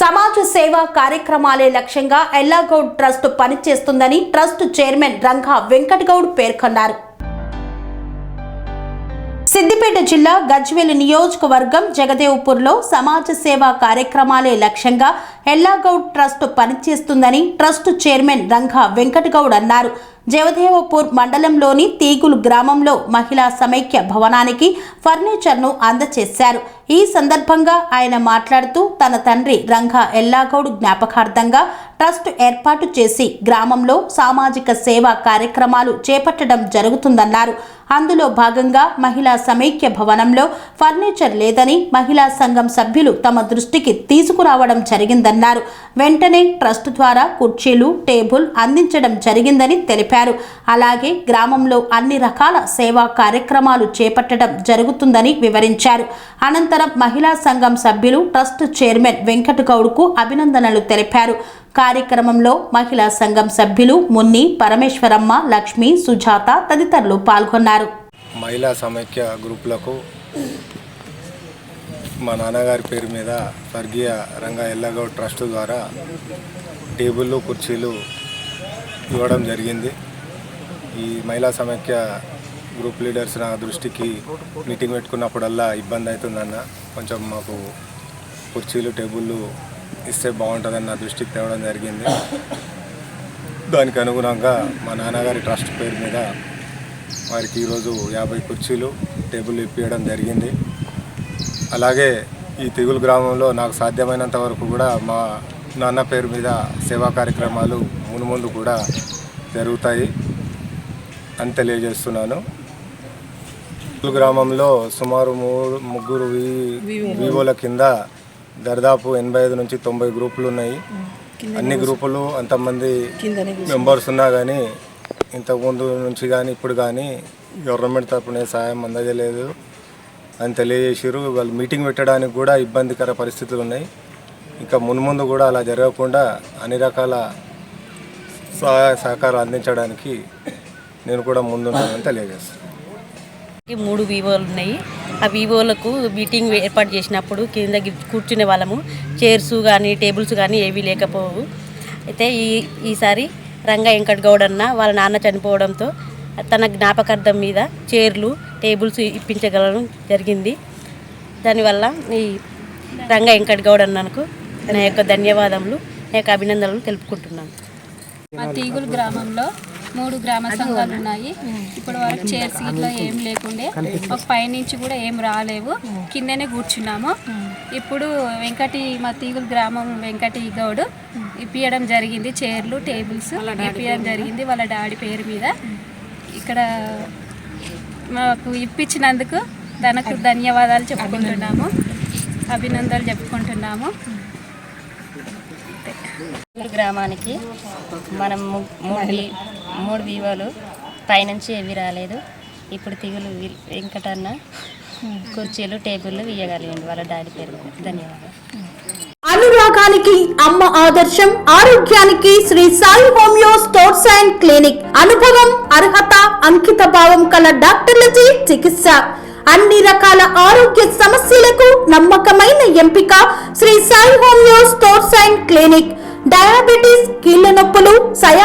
సమాజ సేవా కార్యక్రమాలే లక్ష్యంగా ఎల్లాగౌడ్ ట్రస్ట్ పనిచేస్తుందని ట్రస్ట్ చైర్మన్ రంగా వెంకటగౌడ్ పేర్కొన్నారు. సిద్దిపేట జిల్లా గజ్వేల్ నియోజకవర్గం జగదేవ్పూర్లో సమాజ సేవా కార్యక్రమాలే లక్ష్యంగా ఎల్లాగౌడ్ ట్రస్ట్ పనిచేస్తుందని ట్రస్ట్ చైర్మన్ రంగా వెంకటగౌడ్ అన్నారు. జగదేవపూర్ మండలంలోని తీగులు గ్రామంలో మహిళా సమైక్య భవనానికి ఫర్నిచర్ను అందజేశారు ఈ సందర్భంగా ఆయన మాట్లాడుతూ తన తండ్రి రంగా ఎల్లాగౌడ్ జ్ఞాపకార్థంగా ట్రస్ట్ ఏర్పాటు చేసి గ్రామంలో సామాజిక సేవా కార్యక్రమాలు చేపట్టడం జరుగుతుందన్నారు. అందులో భాగంగా మహిళా సమైక్య భవనంలో ఫర్నిచర్ లేదని మహిళా సంఘం సభ్యులు తమ దృష్టికి తీసుకురావడం జరిగిందన్నారు. వెంటనే ట్రస్ట్ ద్వారా కుర్చీలు టేబుల్ అందించడం జరిగిందని తెలిపారు. అలాగే గ్రామంలో అన్ని రకాల సేవా కార్యక్రమాలు చేపట్టడం జరుగుతుందని వివరించారు. అనంతరం మహిళా సంఘం సభ్యులు ట్రస్ట్ చైర్మన్ వెంకట గౌడ్కు అభినందనలు తెలిపారు. కార్యక్రమంలో మహిళా సంఘం సభ్యులు మున్ని పరమేశ్వరమ్మ లక్ష్మి సుజాత తదితరులు పాల్గొన్నారు. మహిళా సమైక్య గ్రూపులకు మా నాన్నగారి పేరు మీద స్వర్గీయ రంగా ఎల్లగౌడ్ ట్రస్ట్ ద్వారా టేబుళ్ళు కుర్చీలు ఇవ్వడం జరిగింది. ఈ మహిళా సమైక్య గ్రూప్ లీడర్స్ నా దృష్టికి మీటింగ్ పెట్టుకున్నప్పుడల్లా ఇబ్బంది అవుతుందన్న కొంచెం మాకు కుర్చీలు టేబుల్లు ఇస్తే బాగుంటుందని నా దృష్టికి తేవడం జరిగింది. దానికి అనుగుణంగా మా నాన్నగారి ట్రస్ట్ పేరు మీద వారికి ఈరోజు యాభై కుర్చీలు టేబుల్ ఇప్పించడం జరిగింది. అలాగే ఈ తెగులు గ్రామంలో నాకు సాధ్యమైనంత వరకు కూడా మా నాన్న పేరు మీద సేవా కార్యక్రమాలు మునుముందు కూడా జరుగుతాయి. అని తెలియజేస్తున్నాను. గ్రామంలో సుమారు మూడు ముగ్గురు వి- వివోల. కింద దరిదాపు ఎనభై ఐదు నుంచి తొంభై గ్రూపులు ఉన్నాయి. అన్ని గ్రూపులు అంతమంది మెంబర్స్ ఉన్నా కానీ ఇంతకుముందు నుంచి కానీ ఇప్పుడు కానీ గవర్నమెంట్ తరపున సాయం అందజలేదు అని తెలియజేసారు వాళ్ళు మీటింగ్ పెట్టడానికి కూడా ఇబ్బందికర పరిస్థితులు ఉన్నాయి. ఇంకా మున్ముందు కూడా అలా జరగకుండా అన్ని రకాల సహాయ సహకారం అందించడానికి నేను కూడా ముందుంటానని తెలియజేస్తాను. మూడు వివోలు ఉన్నాయి. ఆ వివోలకు మీటింగ్ ఏర్పాటు చేసినప్పుడు కింద కూర్చునే వాళ్ళము. చైర్స్ కానీ టేబుల్స్ కానీ ఏవి లేకపోవు. అయితే ఈ ఈసారి రంగా వెంకట్ గౌడ్ అన్న వాళ్ళ నాన్న చనిపోవడంతో తన జ్ఞాపకార్థం మీద చైర్లు టేబుల్స్ ఇప్పించగలడం జరిగింది. దానివల్ల ఈ రంగా వెంకట్ గౌడ్ అన్నకు నా యొక్క ధన్యవాదములు నా యొక్క అభినందనలు తెలుపుకుంటున్నాను. మా తీగులు గ్రామంలో మూడు గ్రామ సంఘాలు ఉన్నాయి. ఇప్పటి వరకు చైర్స్ ఇట్లా ఏం లేకుండే. ఒక పైనుంచి కూడా ఏం రాలేవు. కిందనే కూర్చున్నాము. ఇప్పుడు వెంకటి మా తీగులు గ్రామం వెంకటి గౌడ్ ఇప్పియడం జరిగింది. చైర్లు టేబుల్స్ ఇప్పియడం జరిగింది వాళ్ళ డాడీ పేరు మీద. ఇక్కడ మాకు ఇప్పించినందుకు తనకు ధన్యవాదాలు చెప్పుకుంటున్నాము. అభినందనలు. చెప్పుకుంటున్నాము. గ్రామానికి మనం మూడు మూడు వివోలు పైనుంచి ఏవి రాలేదు. ఇప్పుడు తిగులు వెంకటన్న కుర్చీలు టేబుల్లు ఇవ్వగలిగింది వాళ్ళ డాడీ పేరు. ధన్యవాదాలు. అనురాగానికి అమ్మ ఆదర్శం ఆరోగ్యానికి Sri Sai homeo stores and clinic. అనుభవం అర్హత అంకిత భావం కల డాక్టర్లచే చికిత్స. అన్ని రకాల ఆరోగ్య సమస్యలకు నమ్మకమైన ఎంపిక Sri Sai homeo stores and clinic. Diabetes కీళ్ళ నొప్పులు